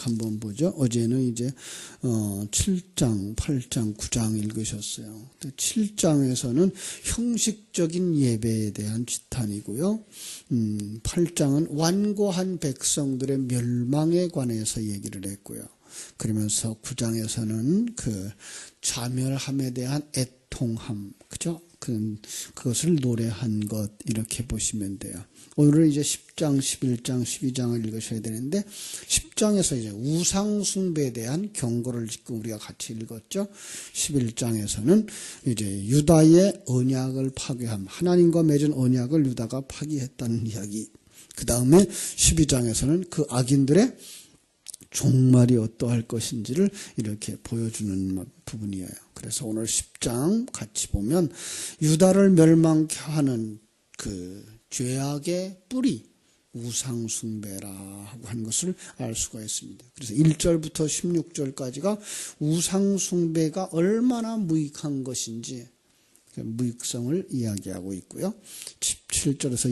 한번 보죠. 어제는 이제 어 7장, 8장, 9장 읽으셨어요. 7장에서는 형식적인 예배에 대한 지탄이고요. 음 8장은 완고한 백성들의 멸망에 관해서 얘기를 했고요. 그러면서 9장에서는 그 자멸함에 대한 애통함, 그죠? 그, 그것을 노래한 것, 이렇게 보시면 돼요. 오늘은 이제 10장, 11장, 12장을 읽으셔야 되는데, 10장에서 이제 우상 숭배에 대한 경고를 지금 우리가 같이 읽었죠. 11장에서는 이제 유다의 언약을 파괴함, 하나님과 맺은 언약을 유다가 파기했다는 이야기. 그 다음에 12장에서는 그 악인들의 종말이 어떠할 것인지를 이렇게 보여주는 부분이에요. 그래서 오늘 10장 같이 보면 유다를 멸망케 하는 그 죄악의 뿌리 우상숭배라고 하는 것을 알 수가 있습니다. 그래서 1절부터 16절까지가 우상숭배가 얼마나 무익한 것인지 그 무익성을 이야기하고 있고요. 17절에서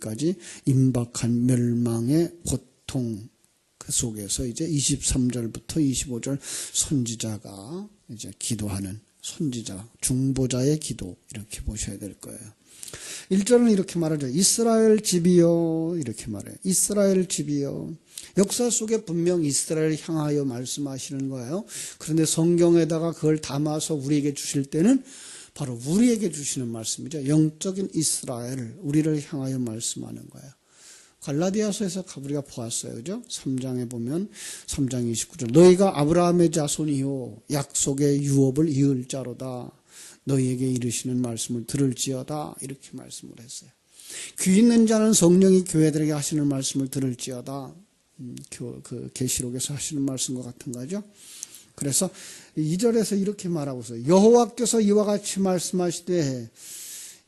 22절까지 임박한 멸망의 고통 그 속에서 이제 23절부터 25절 선지자가 이제 기도하는 선지자, 중보자의 기도 이렇게 보셔야 될 거예요. 1절은 이렇게 말하죠. 이스라엘 집이요 이렇게 말해요. 이스라엘 집이요. 역사 속에 분명 이스라엘 향하여 말씀하시는 거예요. 그런데 성경에다가 그걸 담아서 우리에게 주실 때는 바로 우리에게 주시는 말씀이죠. 영적인 이스라엘, 우리를 향하여 말씀하는 거예요. 갈라디아서에서 우리가 보았어요. 그죠? 3장에 보면 3장 29절 너희가 아브라함의 자손이요 약속의 유업을 이을 자로다. 너희에게 이르시는 말씀을 들을지어다. 이렇게 말씀을 했어요. 귀 있는 자는 성령이 교회들에게 하시는 말씀을 들을지어다. 음, 그 계시록에서 하시는 말씀과 같은 거죠. 그래서 2절에서 이렇게 말하고 있어요. 여호와께서 이와 같이 말씀하시되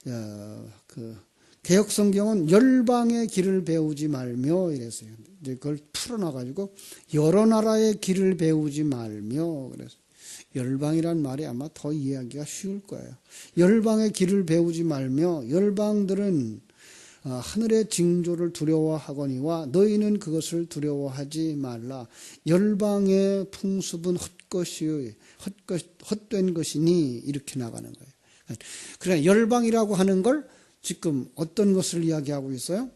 어, 그 개혁 성경은 열방의 길을 배우지 말며 이랬어요. 이제 그걸 풀어놔가지고 여러 나라의 길을 배우지 말며 그래서 열방이란 말이 아마 더 이해하기가 쉬울 거예요. 열방의 길을 배우지 말며 열방들은 어, 하늘의 징조를 두려워하거니와 너희는 그것을 두려워하지 말라. 열방의 풍습은 헛것이 헛것 헛된 것이니 이렇게 나가는 거예요. 그러나 열방이라고 하는 걸 지금 어떤 것을 이야기하고 있어요?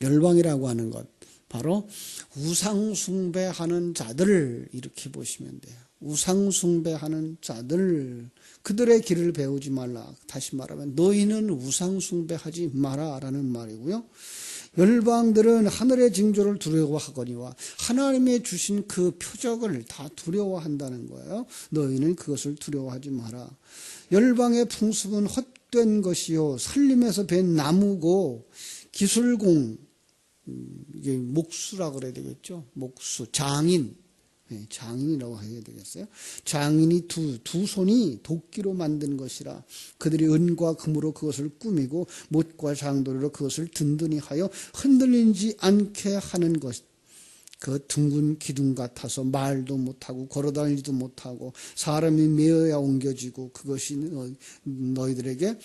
열방이라고 하는 것 바로 우상숭배하는 자들을 이렇게 보시면 돼요. 우상숭배하는 자들 그들의 길을 배우지 말라. 다시 말하면 너희는 우상숭배하지 마라 라는 말이고요. 열방들은 하늘의 징조를 두려워하거니와 하나님의 주신 그 표적을 다 두려워한다는 거예요. 너희는 그것을 두려워하지 마라. 열방의 풍습은 헛 된 것이요 살림에서 벤 나무고 기술공 음, 이게 목수라 그래야 되겠죠. 목수 장인 네, 장인이라고 해야 되겠어요. 장인이 두, 두 손이 도끼로 만든 것이라 그들이 은과 금으로 그것을 꾸미고 못과 장도로 그것을 든든히 하여 흔들리지 않게 하는 것. 그 둥근 기둥 같아서 말도 못하고 걸어다니지도 못하고 사람이 메어야 옮겨지고 그것이 너희들에게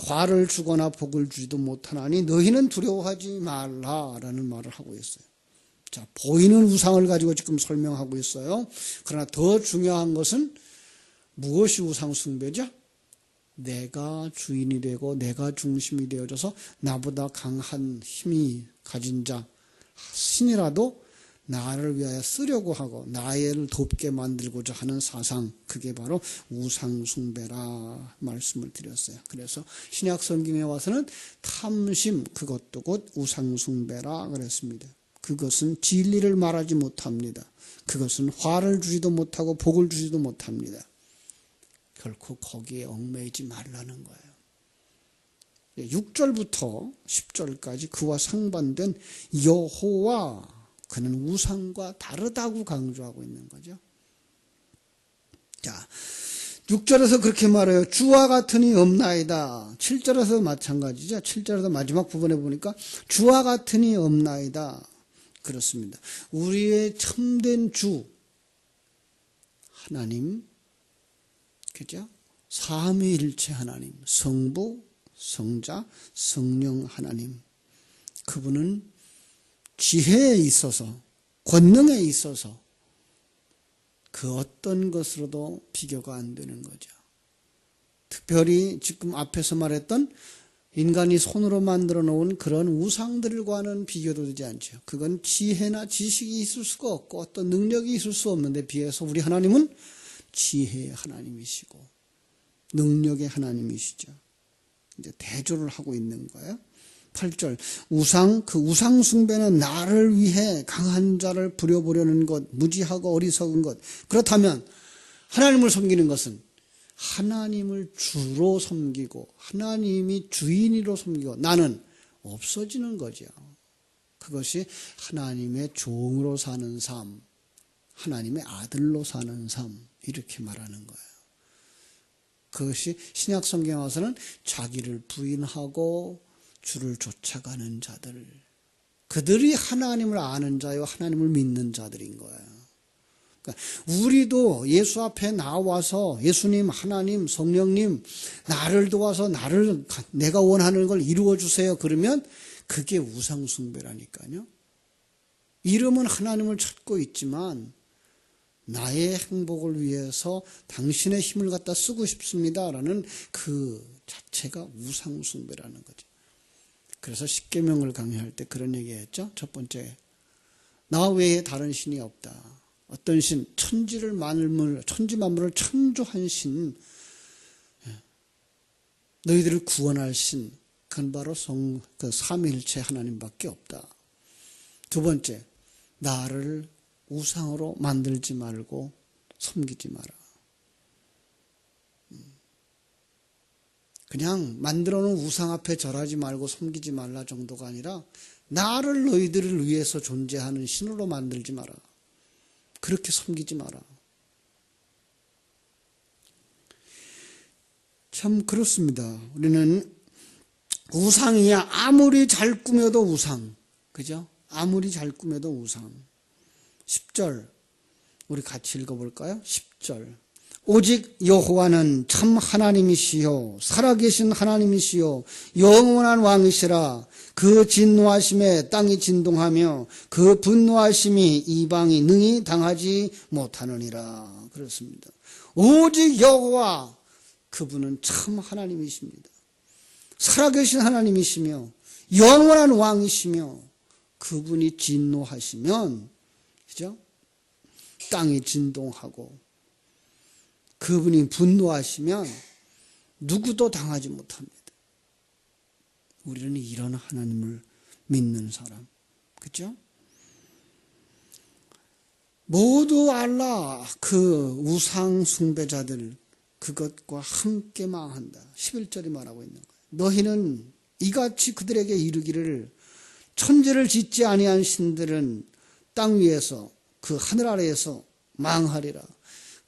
화를 주거나 복을 주지도 못하나니 너희는 두려워하지 말라라는 말을 하고 있어요. 자, 보이는 우상을 가지고 지금 설명하고 있어요. 그러나 더 중요한 것은 무엇이 우상 숭배죠? 내가 주인이 되고 내가 중심이 되어져서 나보다 강한 힘이 가진 자 신이라도 나를 위하여 쓰려고 하고 나를 돕게 만들고자 하는 사상 그게 바로 우상숭배라 말씀을 드렸어요. 그래서 신약 성경에 와서는 탐심 그것도 곧 우상숭배라 그랬습니다. 그것은 진리를 말하지 못합니다. 그것은 화를 주지도 못하고 복을 주지도 못합니다. 결코 거기에 얽매이지 말라는 거예요. 6절부터 10절까지 그와 상반된 여호와 그는 우상과 다르다고 강조하고 있는 거죠. 자, 6절에서 그렇게 말해요. 주와 같으니 없나이다. 7절에서 마찬가지죠. 7절에서 마지막 부분에 보니까 주와 같으니 없나이다. 그렇습니다. 우리의 참된 주, 하나님, 그죠? 삼위일체 하나님, 성부, 성자, 성령 하나님. 그분은 지혜에 있어서 권능에 있어서 그 어떤 것으로도 비교가 안 되는 거죠. 특별히 지금 앞에서 말했던 인간이 손으로 만들어 놓은 그런 우상들과는 비교도 되지 않죠. 그건 지혜나 지식이 있을 수가 없고 어떤 능력이 있을 수 없는데 비해서 우리 하나님은 지혜의 하나님이시고 능력의 하나님이시죠. 이제 대조를 하고 있는 거예요. 8절 우상 그 우상 숭배는 나를 위해 강한 자를 부려보려는 것 무지하고 어리석은 것 그렇다면 하나님을 섬기는 것은 하나님을 주로 섬기고 하나님이 주인으로 섬기고 나는 없어지는 거죠. 그것이 하나님의 종으로 사는 삶, 하나님의 아들로 사는 삶 이렇게 말하는 거예요. 그것이 신약 성경에 와서는 자기를 부인하고 주를 쫓아가는 자들, 그들이 하나님을 아는 자요, 하나님을 믿는 자들인 거예요. 그러니까 우리도 예수 앞에 나와서 예수님, 하나님, 성령님, 나를 도와서 나를 내가 원하는 걸 이루어 주세요. 그러면 그게 우상숭배라니까요. 이름은 하나님을 찾고 있지만 나의 행복을 위해서 당신의 힘을 갖다 쓰고 싶습니다라는 그 자체가 우상숭배라는 거죠. 그래서 십계명을 강의할 때 그런 얘기했죠. 첫 번째, 나 외에 다른 신이 없다. 어떤 신, 천지를 만물, 천지 만물을 창조한 신, 예. 너희들을 구원할 신, 그건 바로 성, 그 삼일체 하나님밖에 없다. 두 번째, 나를 우상으로 만들지 말고 섬기지 마라. 음. 그냥 만들어 놓은 우상 앞에 절하지 말고 섬기지 말라 정도가 아니라 나를 너희들을 위해서 존재하는 신으로 만들지 마라. 그렇게 섬기지 마라. 참 그렇습니다. 우리는 우상이야 아무리 잘 꾸며도 우상. 그죠? 아무리 잘 꾸며도 우상. 10절 우리 같이 읽어볼까요? 10절 오직 여호와는 참 하나님이시요 살아계신 하나님이시요 영원한 왕이시라 그 진노하심에 땅이 진동하며 그 분노하심이 이방이 능히 당하지 못하느니라 그렇습니다. 오직 여호와 그분은 참 하나님이십니다. 살아계신 하나님이시며 영원한 왕이시며 그분이 진노하시면 그죠? 땅이 진동하고 그분이 분노하시면 누구도 당하지 못합니다. 우리는 이런 하나님을 믿는 사람. 그죠? 모두 알라 그 우상 숭배자들 그것과 함께 망한다. 11절이 말하고 있는 거예요. 너희는 이같이 그들에게 이르기를 천지를 짓지 아니한 신들은 땅 위에서 그 하늘 아래에서 망하리라.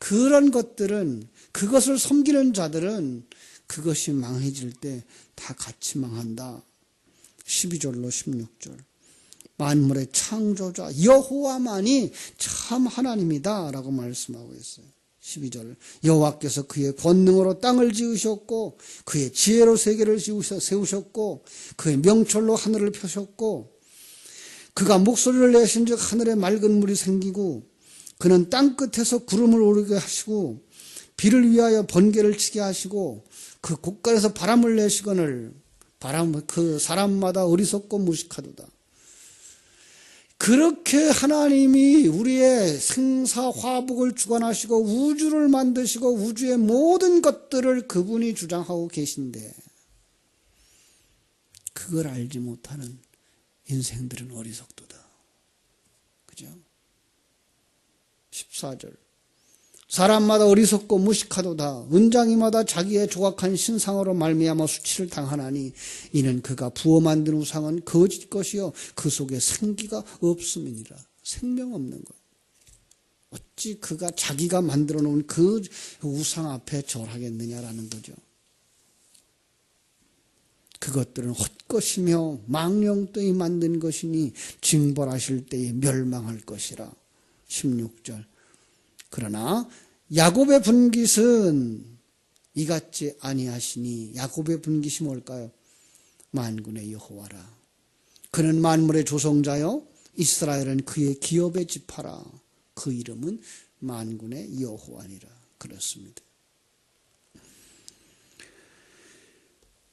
그런 것들은 그것을 섬기는 자들은 그것이 망해질 때 다 같이 망한다. 12절로 16절. 만물의 창조자 여호와만이 참 하나님이다라고 말씀하고 있어요. 12절. 여호와께서 그의 권능으로 땅을 지으셨고 그의 지혜로 세계를 세우셨고 그의 명철로 하늘을 펴셨고 그가 목소리를 내신즉 하늘에 맑은 물이 생기고 그는 땅 끝에서 구름을 오르게 하시고 비를 위하여 번개를 치게 하시고 그 곳간에서 바람을 내시거늘 바람 그 사람마다 어리석고 무식하도다. 그렇게 하나님이 우리의 생사 화복을 주관하시고 우주를 만드시고 우주의 모든 것들을 그분이 주장하고 계신데 그걸 알지 못하는 인생들은 어리석도다. 그죠? 14절. 사람마다 어리석고 무식하도다. 은장이마다 자기의 조각한 신상으로 말미암아 수치를 당하나니 이는 그가 부어 만든 우상은 거짓 것이요 그 속에 생기가 없음이니라. 생명 없는 것. 어찌 그가 자기가 만들어 놓은 그 우상 앞에 절하겠느냐라는 거죠. 그것들은 헛것이며 망령되이 만든 것이니 징벌하실 때에 멸망할 것이라. 16절. 그러나 야곱의 분깃은 이같지 아니하시니 야곱의 분깃이 뭘까요? 만군의 여호와라. 그는 만물의 조성자요 이스라엘은 그의 기업의 지파라. 그 이름은 만군의 여호와니라. 그렇습니다.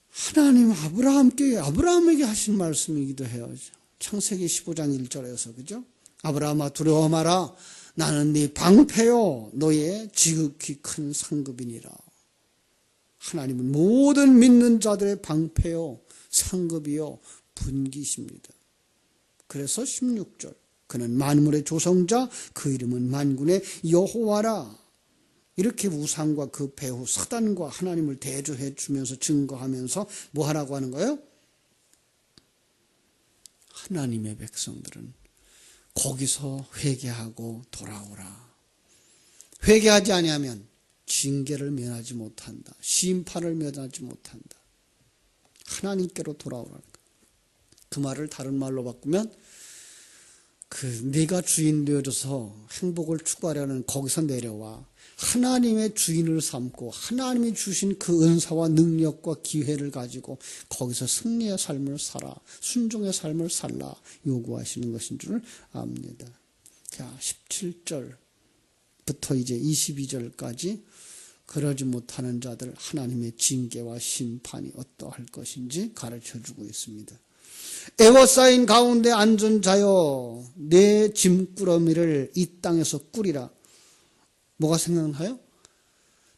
하나님 아브라함께 아브라함에게 하신 말씀이기도 해요. 창세기 15장 1절에서 그죠? 아브라함아 두려워 마라. 나는 네 방패요 너의 지극히 큰 상급이니라. 하나님은 모든 믿는 자들의 방패요 상급이요 분기십니다. 그래서 16절 그는 만물의 조성자 그 이름은 만군의 여호와라. 이렇게 우상과 그 배후 사단과 하나님을 대조해 주면서 증거하면서 뭐 하라고 하는 거예요? 하나님의 백성들은 거기서 회개하고 돌아오라. 회개하지 아니하면 징계를 면하지 못한다. 심판을 면하지 못한다. 하나님께로 돌아오라. 그 말을 다른 말로 바꾸면 그 네가 주인 되어져서 행복을 추구하려는 거기서 내려와 하나님의 주인을 삼고 하나님이 주신 그 은사와 능력과 기회를 가지고 거기서 승리의 삶을 살아 순종의 삶을 살라 요구하시는 것인 줄 압니다. 자, 17절부터 이제 22절까지 그러지 못하는 자들 하나님의 징계와 심판이 어떠할 것인지 가르쳐 주고 있습니다. 에워싸인 가운데 앉은 자여 내 짐꾸러미를 이 땅에서 꾸리라. 뭐가 생각나요?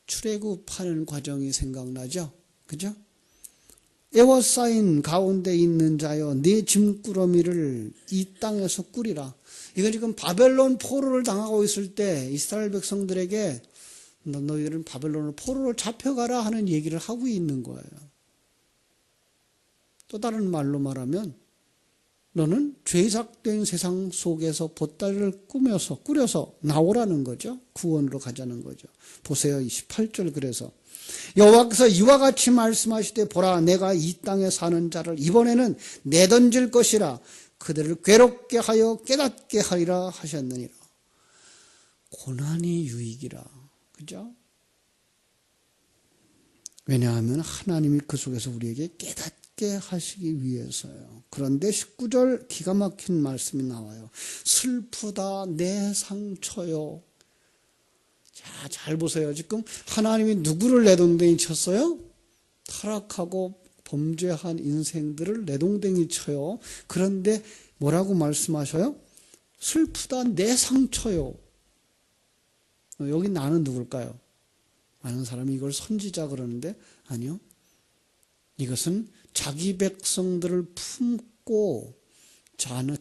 출애굽하는 과정이 생각나죠? 그죠? 에워싸인 가운데 있는 자여 내 짐꾸러미를 이 땅에서 꾸리라. 이건 지금 바벨론 포로를 당하고 있을 때 이스라엘 백성들에게 너, 너희들은 바벨론을 포로로 잡혀가라 하는 얘기를 하고 있는 거예요. 또 다른 말로 말하면 너는 죄삭된 세상 속에서 보따리를 꾸며서 꾸려서 나오라는 거죠. 구원으로 가자는 거죠. 보세요. 28절 그래서 여호와께서 이와 같이 말씀하시되 보라 내가 이 땅에 사는 자를 이번에는 내던질 것이라 그들을 괴롭게 하여 깨닫게 하리라 하셨느니라. 고난이 유익이라. 그죠? 왜냐하면 하나님이 그 속에서 우리에게 깨닫 게 하시기 위해서요. 그런데 19절 기가 막힌 말씀이 나와요. 슬프다 내 상처요. 자, 잘 보세요. 지금 하나님이 누구를 내동댕이 쳤어요? 타락하고 범죄한 인생들을 내동댕이 쳐요. 그런데 뭐라고 말씀하셔요? 슬프다 내 상처요. 여기 나는 누굴까요? 많은 사람이 이걸 선지자 그러는데 아니요. 이것은 자기 백성들을 품고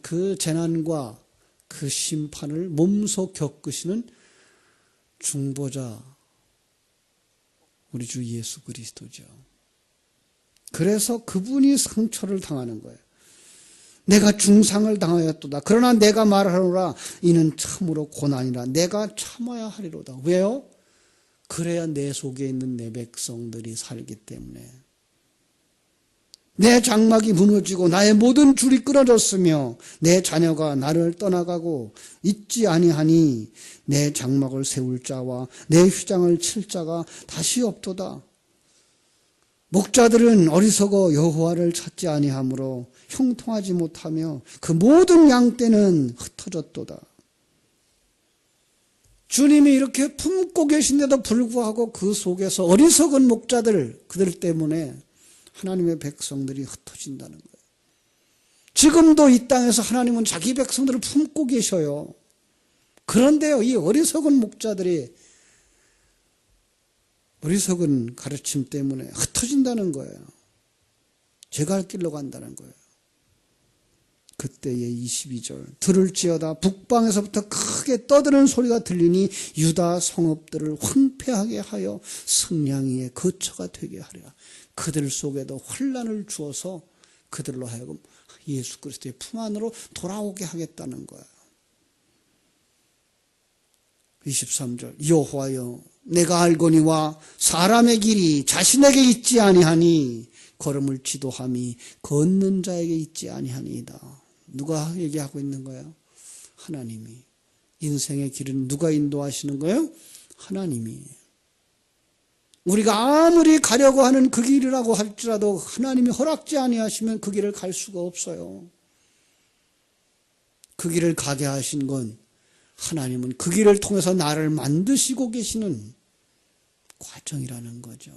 그 재난과 그 심판을 몸소 겪으시는 중보자 우리 주 예수 그리스도죠. 그래서 그분이 상처를 당하는 거예요. 내가 중상을 당하였도다. 그러나 내가 말하노라 이는 참으로 고난이라. 내가 참아야 하리로다. 왜요? 그래야 내 속에 있는 내 백성들이 살기 때문에. 내 장막이 무너지고 나의 모든 줄이 끊어졌으며 내 자녀가 나를 떠나가고 있지 아니하니 내 장막을 세울 자와 내 휘장을 칠 자가 다시 없도다. 목자들은 어리석어 여호와를 찾지 아니하므로 형통하지 못하며 그 모든 양떼는 흩어졌도다. 주님이 이렇게 품고 계신데도 불구하고 그 속에서 어리석은 목자들 그들 때문에 하나님의 백성들이 흩어진다는 거예요. 지금도 이 땅에서 하나님은 자기 백성들을 품고 계셔요. 그런데요, 이 어리석은 목자들이 어리석은 가르침 때문에 흩어진다는 거예요. 제가 할 길로 간다는 거예요. 그때의 22절 들을지어다 북방에서부터 크게 떠드는 소리가 들리니 유다 성읍들을 황폐하게 하여 승냥이의 거처가 되게 하리라 그들 속에도 혼란을 주어서 그들로 하여금 예수 그리스도의 품 안으로 돌아오게 하겠다는 거야 23절 여호와여 내가 알거니와 사람의 길이 자신에게 있지 아니하니 걸음을 지도함이 걷는 자에게 있지 아니하니이다 누가 얘기하고 있는 거예요? 하나님이. 인생의 길은 누가 인도하시는 거예요? 하나님이. 우리가 아무리 가려고 하는 그 길이라고 할지라도 하나님이 허락지 아니하시면 그 길을 갈 수가 없어요. 그 길을 가게 하신 건 하나님은 그 길을 통해서 나를 만드시고 계시는 과정이라는 거죠.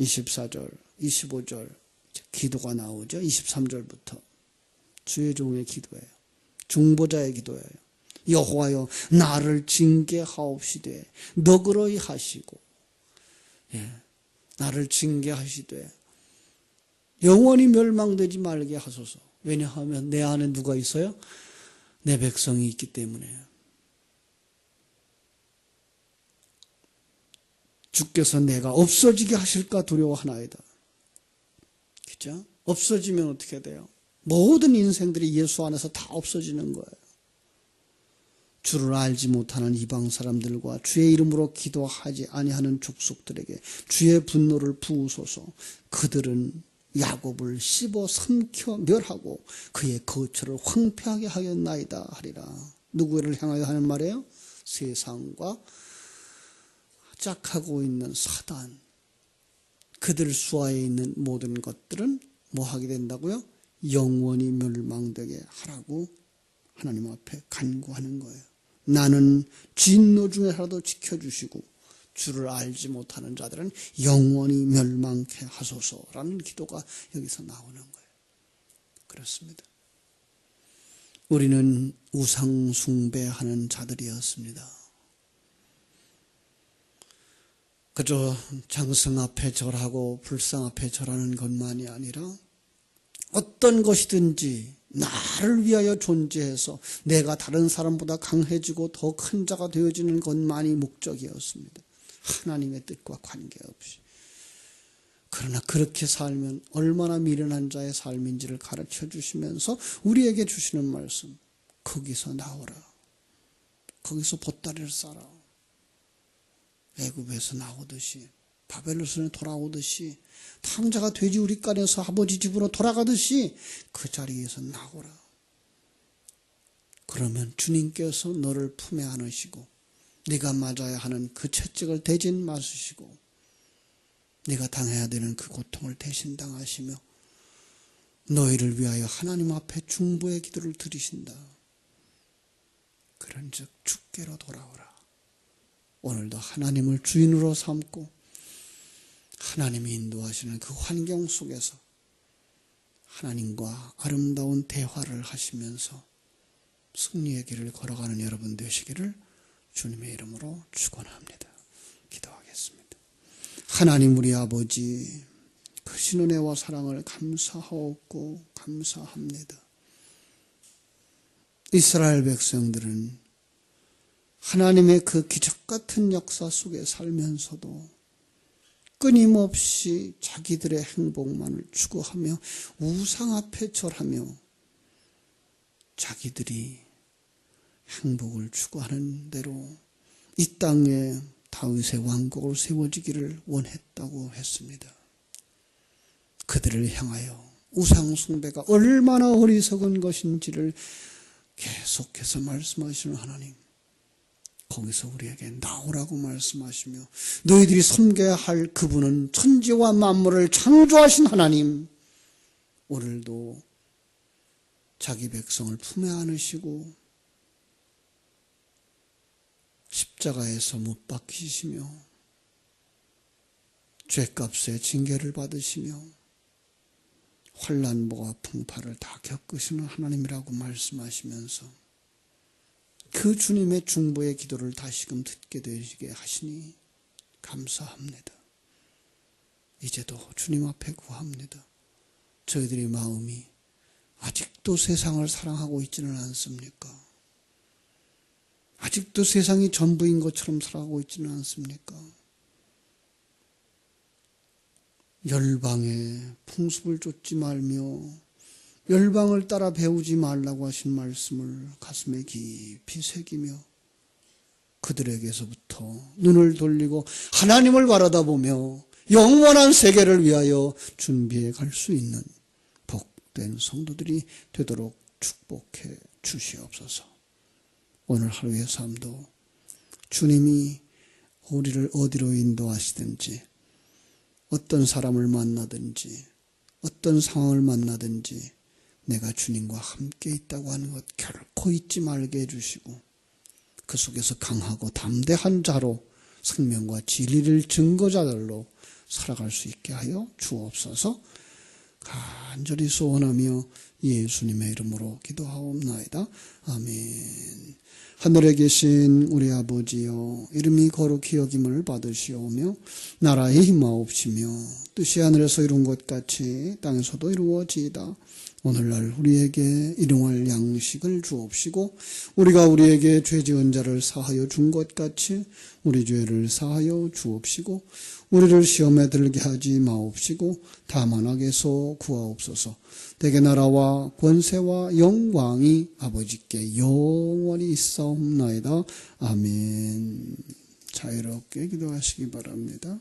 24절, 25절 기도가 나오죠. 23절부터 주의 종의 기도예요. 중보자의 기도예요. 여호와여 나를 징계하옵시되 너그러이 하시고 예, 나를 징계하시되 영원히 멸망되지 말게 하소서. 왜냐하면 내 안에 누가 있어요? 내 백성이 있기 때문에. 주께서 내가 없어지게 하실까 두려워하나이다. 그죠? 없어지면 어떻게 돼요? 모든 인생들이 예수 안에서 다 없어지는 거예요. 주를 알지 못하는 이방 사람들과 주의 이름으로 기도하지 아니하는 족속들에게 주의 분노를 부으소서. 그들은 야곱을 씹어 삼켜 멸하고 그의 거처를 황폐하게 하겠나이다 하리라. 누구를 향하여 하는 말이에요? 세상과 짝하고 있는 사단. 그들 수하에 있는 모든 것들은 뭐 하게 된다고요? 영원히 멸망되게 하라고 하나님 앞에 간구하는 거예요. 나는 진노 중에라도 지켜주시고 주를 알지 못하는 자들은 영원히 멸망케 하소서라는 기도가 여기서 나오는 거예요. 그렇습니다. 우리는 우상 숭배하는 자들이었습니다. 그저 장성 앞에 절하고 불상 앞에 절하는 것만이 아니라 어떤 것이든지 나를 위하여 존재해서 내가 다른 사람보다 강해지고 더 큰 자가 되어지는 것만이 목적이었습니다. 하나님의 뜻과 관계없이. 그러나 그렇게 살면 얼마나 미련한 자의 삶인지를 가르쳐 주시면서 우리에게 주시는 말씀. 거기서 나오라. 거기서 보따리를 싸라. 애굽에서 나오듯이 바벨로스에 돌아오듯이 탕자가 돼지 우리간에서 아버지 집으로 돌아가듯이 그 자리에서 나오라. 그러면 주님께서 너를 품에 안으시고 네가 맞아야 하는 그 채찍을 대진 마시고 네가 당해야 되는 그 고통을 대신 당하시며 너희를 위하여 하나님 앞에 중보의 기도를 드리신다. 그런즉 주께로 돌아오라. 오늘도 하나님을 주인으로 삼고 하나님이 인도하시는 그 환경 속에서 하나님과 아름다운 대화를 하시면서 승리의 길을 걸어가는 여러분 되시기를 주님의 이름으로 축원합니다. 기도하겠습니다. 하나님 우리 아버지 크신 은혜와 사랑을 감사하옵고 감사합니다. 이스라엘 백성들은 하나님의 그 기적 같은 역사 속에 살면서도 끊임없이 자기들의 행복만을 추구하며 우상 앞에 절하며 자기들이 행복을 추구하는 대로 이 땅에 다윗의 왕국을 세워지기를 원했다고 했습니다. 그들을 향하여 우상 숭배가 얼마나 어리석은 것인지를 계속해서 말씀하시는 하나님. 거기서 우리에게 나오라고 말씀하시며 너희들이 섬겨야 할 그분은 천지와 만물을 창조하신 하나님 오늘도 자기 백성을 품에 안으시고 십자가에서 못 박히시며 죄값의 징계를 받으시며 환란보와 풍파를 다 겪으시는 하나님이라고 말씀하시면서 그 주님의 중보의 기도를 다시금 듣게 되시게 하시니 감사합니다. 이제도 주님 앞에 구합니다. 저희들의 마음이 아직도 세상을 사랑하고 있지는 않습니까? 아직도 세상이 전부인 것처럼 살아가고 있지는 않습니까? 열방에 풍습을 쫓지 말며 열방을 따라 배우지 말라고 하신 말씀을 가슴에 깊이 새기며 그들에게서부터 눈을 돌리고 하나님을 바라다 보며 영원한 세계를 위하여 준비해 갈 수 있는 복된 성도들이 되도록 축복해 주시옵소서. 오늘 하루의 삶도 주님이 우리를 어디로 인도하시든지 어떤 사람을 만나든지 어떤 상황을 만나든지 내가 주님과 함께 있다고 하는 것 결코 잊지 말게 해주시고 그 속에서 강하고 담대한 자로 생명과 진리를 증거자들로 살아갈 수 있게 하여 주옵소서 간절히 소원하며 예수님의 이름으로 기도하옵나이다. 아멘. 하늘에 계신 우리 아버지여 이름이 거룩히 여김을 받으시오며 나라의 힘하옵시며 뜻이 하늘에서 이룬 것 같이 땅에서도 이루어지이다. 오늘날 우리에게 일용할 양식을 주옵시고 우리가 우리에게 죄 지은 자를 사하여 준 것 같이 우리 죄를 사하여 주옵시고 우리를 시험에 들게 하지 마옵시고 다만 악에서 구하옵소서. 대개 나라와 권세와 영광이 아버지께 영원히 있사옵나이다. 아멘. 자유롭게 기도하시기 바랍니다